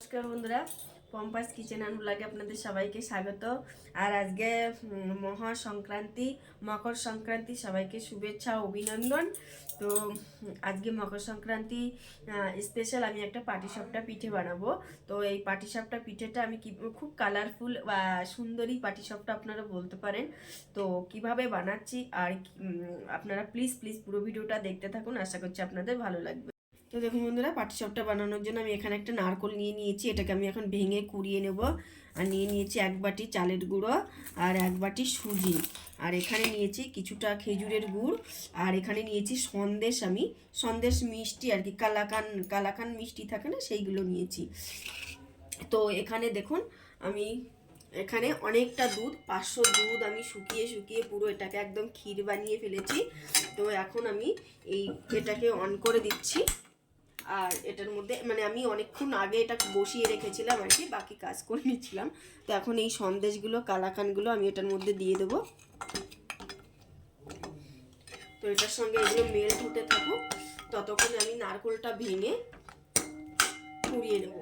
নমস্কার বন্ধুরা। পম্পাস kitchen and ব্লগে আপনাদের সবাইকে স্বাগত। আর আজকে মহা সংক্রান্তি মকর সংক্রান্তি, সবাইকে শুভেচ্ছা অভিনন্দন। তো, আজকে মকর সংক্রান্তি স্পেশাল আমি একটা পাটিসাপটা পিঠে বানাবো। তো এই পাটিসাপটা পিঠেটা আমি কি, খুব কালারফুল বা সুন্দরী পাটিসাপটা আপনারা বলতে পারেন। তো কীভাবে বানাচ্ছি আর আপনারা প্লিজ প্লিজ পুরো ভিডিওটা দেখতে থাকুন। আশা করছি আপনাদের ভালো লাগবে। তো দেখুন বন্ধুরা, পাটি পাটিসাপটা বানানোর জন্য আমি এখানে একটা নারকোল নিয়ে নিয়েছি। এটাকে আমি এখন ভেঙে কুড়িয়ে নেব। আর নিয়ে নিয়েছি এক বাটি চালের গুঁড়ো আর এক বাটি সুজি। আর এখানে নিয়েছি কিছুটা খেজুরের গুড়। আর এখানে নিয়েছি সন্দেশ আমি। সন্দেশ মিষ্টি আর কি, কালাকান কালাকান মিষ্টি থাকে না, সেইগুলো নিয়েছি। তো এখানে দেখুন আমি, এখানে অনেকটা দুধ, পাঁচশো দুধ আমি শুকিয়ে শুকিয়ে পুরো এটাকে একদম ক্ষীর বানিয়ে ফেলেছি। তো এখন আমি এই এটাকে অন করে দিচ্ছি। আর এটার মধ্যে মানে আমি অনেকক্ষণ আগে এটা বসিয়ে রেখেছিলাম আর কি, বাকি কাজ করে নিচ্ছিলাম। তো এখন এই সন্দেশগুলো, কালাকানগুলো আমি এটার মধ্যে দিয়ে দেবো। তো এটার সঙ্গে এগুলো মেল্ট হতে থাকুক, ততক্ষণ আমি নারকোলটা ভেঙে পুড়িয়ে নেব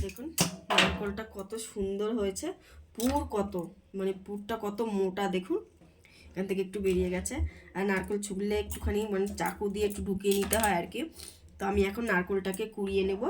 তো দেখুন, নারকলটা কত সুন্দর হয়েছে। পুর কত মানে পুরটা কত মোটা দেখুন। এখান থেকে একটু বেরিয়ে গেছে। আর নারকল ছুকলে একটুখানি মানে চাকু দিয়ে একটু ঢুকিয়ে নিতে হয় আর কি। তো আমি এখন নারকলটাকে কুড়িয়ে নেব।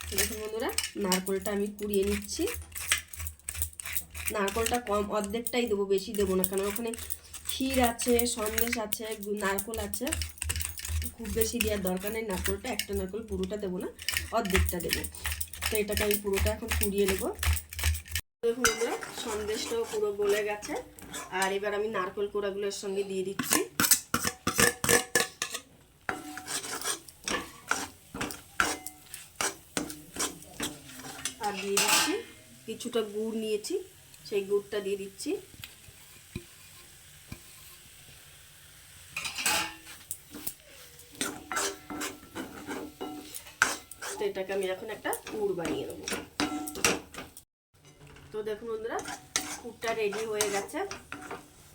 দেখুন বন্ধুরা, নারকলটা আমি কুড়িয়ে নিচ্ছি। নারকলটা কম, অর্ধেকটাই দেবো, বেশি দেবো না, কারণ ওখানে ক্ষীর আছে, সন্দেশ আছে নারকল আছে। খুব বেশি দেওয়ার দরকার নেই, নারকলটা, একটা নারকল পুরোটা দেবো না, অর্ধেকটা দেবো। তো এটাকে আমি পুরোটা এখন পুড়িয়ে নেব। দেখুন আমরা সন্দেশটাও পুরো গলে গেছে। আর এবার আমি নারকেল কোড়াগুলোর সঙ্গে দিয়ে দিচ্ছি। আর দিয়ে দিচ্ছি, কিছুটা গুড় নিয়েছি, সেই গুড়টা দিয়ে দিচ্ছি তো এটাকে আমি এখন একটা পুর বানিয়ে নেব। তো দেখুন বন্ধুরা পুরটা রেডি হয়ে গেছে।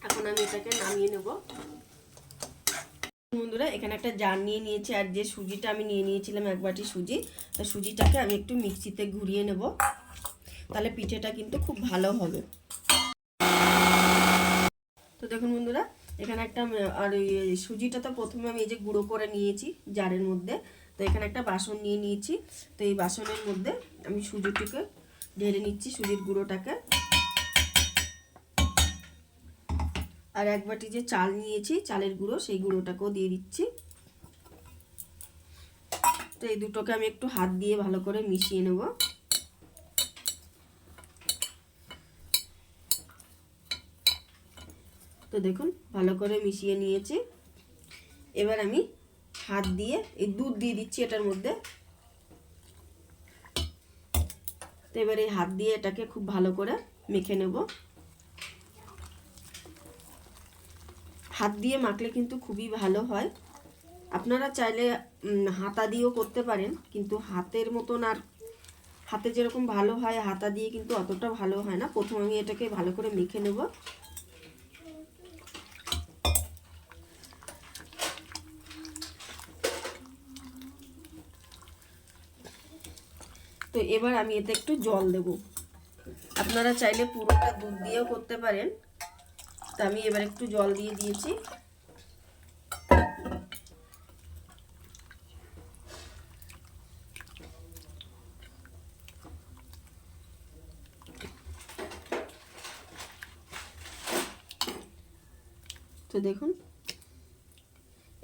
এখন আমি এটাকে নামিয়ে নেব। বন্ধুরা, এখানে একটা জার নিয়ে নিয়েছি, আর যে সুজিটা আমি নিয়ে নিয়েছিলাম এক বাটি সুজি, তো সুজিটাকে আমি একটু মিক্সিতে ঘুরিয়ে নেব। তাহলে পিঠেটা কিন্তু খুব ভালো হবে। তো দেখুন বন্ধুরা, এখানে একটা আর সুজিটা তো প্রথমে আমি এই যে গুঁড়ো করে নিয়েছি জারের মধ্যে। তো এখানে একটা বাসন নিয়ে নিয়েছি। তো এই বাসনের মধ্যে আমি সুজিটিকে ঢেলে নিচ্ছি, সুজির গুঁড়োটাকে। আর এক বাটি যে চাল নিয়েছি, চালের গুঁড়ো, সেই গুঁড়োটাকেও দিয়ে দিচ্ছি। তো এই দুটোকে আমি একটু হাত দিয়ে ভালো করে মিশিয়ে নেব। তো দেখুন, ভালো করে মিশিয়ে নিয়েছি। এবার আমি হাত দিয়ে, এই দুধ দিয়ে দিচ্ছি এটার মধ্যে। তো এবার এই হাত দিয়ে এটাকে খুব ভালো করে মেখে নেব। হাত দিয়ে মাখলে কিন্তু খুবই ভালো হয়। আপনারা চাইলে হাতা দিয়েও করতে পারেন, কিন্তু হাতের মতন আর হাতে যেরকম ভালো হয়, হাতা দিয়ে কিন্তু অতটা ভালো হয় না। প্রথমে আমি এটাকে ভালো করে মেখে নেব। তো এবার আমি এতে একটু জল দেব। আপনারা চাইলে পুরোটা দুধ দিয়েও করতে পারেন। তো আমি এবার একটু জল দিয়ে দিয়েছি। তো দেখুন,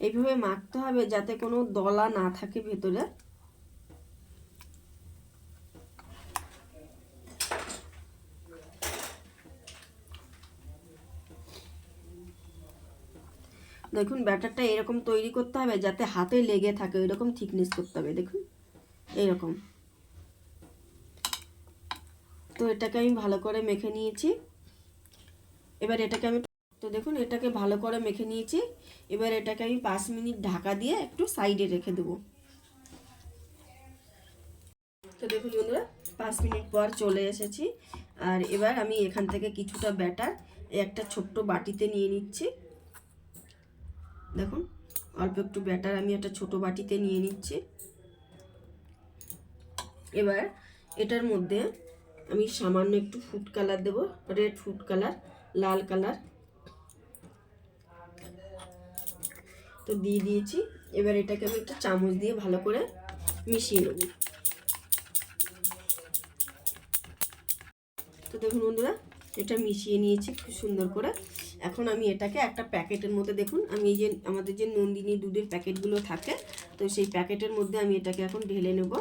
এইভাবে মাখতে হবে যাতে কোনো দলা না থাকে ভেতরে। দেখুন, ব্যাটারটা এরকম তৈরি করতে হবে যাতে হাতে লেগে থাকে, ওইরকম থিকনেস করতে হবে, দেখুন, এইরকম। তো এটাকে আমি ভালো করে মেখে নিয়েছি। এবার এটাকে আমি, তো দেখুন, এটাকে ভালো করে মেখে নিয়েছি। এবার এটাকে আমি পাঁচ মিনিট ঢাকা দিয়ে একটু সাইডে রেখে দেবো। তো দেখুন বন্ধুরা, পাঁচ মিনিট পর চলে এসেছি। আর এবার আমি এখান থেকে কিছুটা ব্যাটার, একটা ছোট্ট বাটিতে নিয়ে নিচ্ছি। দেখুন, অল্প একটু ব্যাটার আমি একটা ছোট বাটিতে নিয়ে নিচ্ছি। এবার এটার মধ্যে আমি সামান্য একটু ফুড কালার দেবো রেড ফুড কালার লাল কালার তো দিয়ে দিয়েছি, এবার এটাকে আমি একটা চামচ দিয়ে ভালো করে মিশিয়ে নেব। তো দেখুন বন্ধুরা, এটা মিশিয়ে নিয়েছি খুব সুন্দর করে। এখন আমি এটাকে একটা প্যাকেটের মধ্যে দেখুন, আমি এই যে আমাদের যে নন্দিনী দুধের প্যাকেটগুলো থাকে, তো সেই প্যাকেটের মধ্যে আমি এটাকে এখন ঢেলে নেব।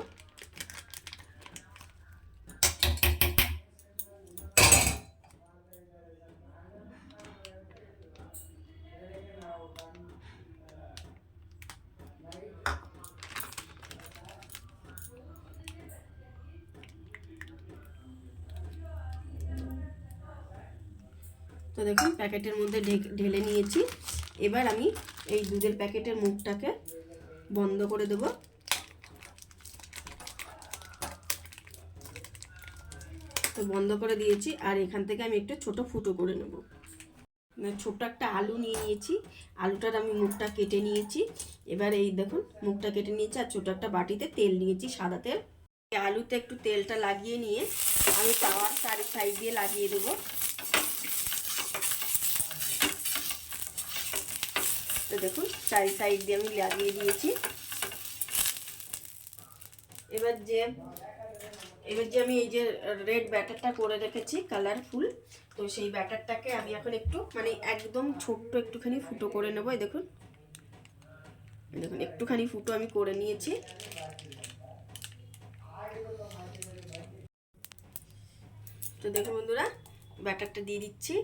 তো দেখুন, প্যাকেটের মধ্যে ঢেলে নিয়েছি। এবার আমি এই দুধের প্যাকেটের মুখটাকে বন্ধ করে দেব। তো বন্ধ করে দিয়েছি, আর এখান থেকে আমি একটু ছোট ফুটো করে নেব। মানে ছোট্ট একটা আলু নিয়ে নিয়েছি। আলুটার আমি মুখটা কেটে নিয়েছি। এবার এই দেখুন, মুখটা কেটে নিয়েছি, আর ছোট একটা বাটিতে তেল নিয়েছি, সাদা তেল। আলুতে একটু তেলটা লাগিয়ে নিয়ে আমি তাওয়ার চারি সাইড দিয়ে লাগিয়ে দেবো। তো দেখুন চারি সাইড দিয়ে আমি লাগিয়ে দিয়েছি। এবার যে এবার যে আমি এই যে রেড ব্যাটারটা করে রেখেছি কালারফুল তো সেই ব্যাটারটাকে আমি এখন একটু মানে একদম ছোট্ট একটুখানি ফুটো করে নেব, এই দেখুন। দেখুন, একটুখানি ফুটো আমি করে নিয়েছি। তো দেখুন বন্ধুরা ব্যাটারটা দিয়ে দিচ্ছি।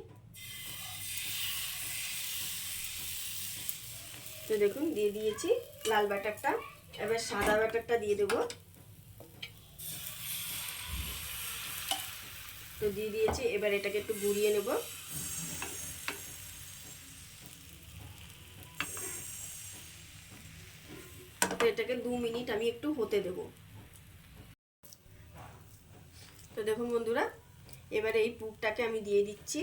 তো দেখুন, দিয়ে দিয়েছি লাল ব্যাটারটা এবার সাদা ব্যাটারটা দিয়ে দেবো। তো দিয়ে দিয়েছি, এবার এটাকে একটু গুঁড়িয়ে নেব। তো এটাকে দু মিনিট আমি একটু হতে দেব। তো দেখুন বন্ধুরা, এবারে এই পুরটাকে আমি দিয়ে দিচ্ছি।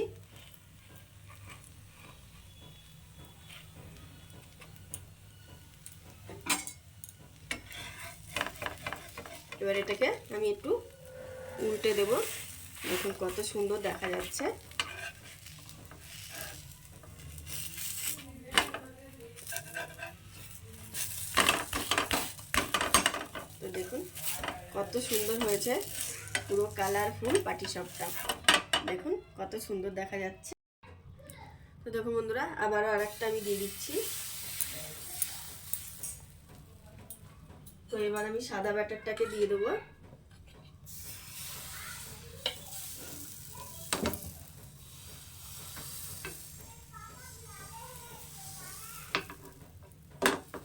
এবার এটাকে আমি একটু উল্টে দেব। দেখুন কত সুন্দর দেখা যাচ্ছে। তো দেখুন কত সুন্দর হয়েছে পুরো কালারফুল পাটিসাপটা। দেখুন কত সুন্দর দেখা যাচ্ছে। তো দেখুন বন্ধুরা, আবারও আরেকটা আমি দিয়ে দিচ্ছি। তো এবার আমি সাদা ব্যাটারটাকে দিয়ে দেবো।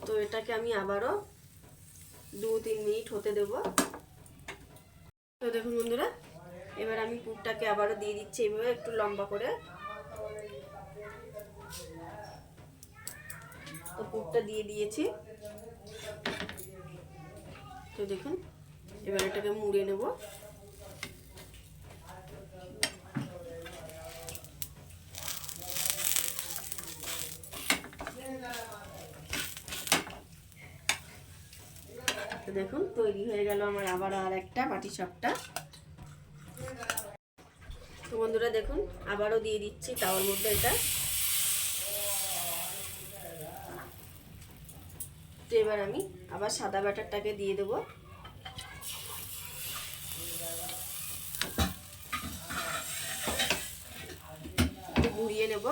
তো এটাকে আমি আবারও দু তিন মিনিট হতে দেব। তো দেখুন বন্ধুরা, এবার আমি পুরটাকে আবারও দিয়ে দিচ্ছি এইভাবে একটু লম্বা করে। তো পুরটা দিয়ে দিয়েছি। তো দেখুন, এবার এটাকে মুড়ে নেব। তো দেখুন, তৈরি হয়ে গেল আমার আবার আর একটা পাটি সাপটা তো বন্ধুরা দেখুন, আবারও দিয়ে দিচ্ছি তাওয়ার মধ্যে এটা। এবার আমি আবার সাদা ব্যাটারটাকে দিয়ে দেব। ঘুরিয়ে নেব।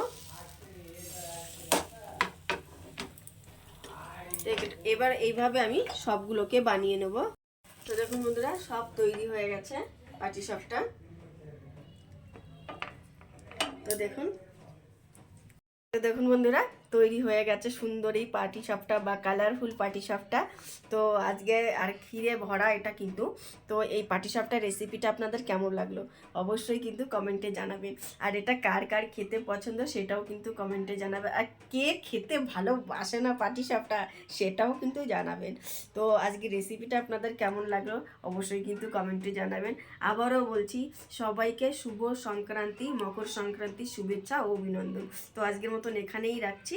এবার এইভাবে আমি সবগুলোকে বানিয়ে নেব। তো দেখুন বন্ধুরা, সব তৈরি হয়ে গেছে পাটি সবটা। তো দেখুন। তো দেখুন বন্ধুরা তৈরি হয়ে গেছে সুন্দর এই পাটি সাপটা বা কালারফুল পাটি সাপটা। তো আজকে আর ক্ষীরে ভরা এটা কিন্তু। তো এই পাটি সাপটা রেসিপিটা আপনাদের কেমন লাগল? অবশ্যই কিন্তু কমেন্টে জানাবেন। আর এটা কার কার খেতে পছন্দ সেটাও কিন্তু কমেন্টে জানাবে। আর কে খেতে ভালোবাসে না পাটি সাপটা সেটাও কিন্তু জানাবেন। তো আজকে রেসিপিটা আপনাদের কেমন লাগল? অবশ্যই কিন্তু কমেন্টে জানাবেন। আবারও বলছি, সবাইকে শুভ সংক্রান্তি, মকর সংক্রান্তি শুভেচ্ছা ও অভিনন্দন। তো আজকের মতন এখানেই রাখছি।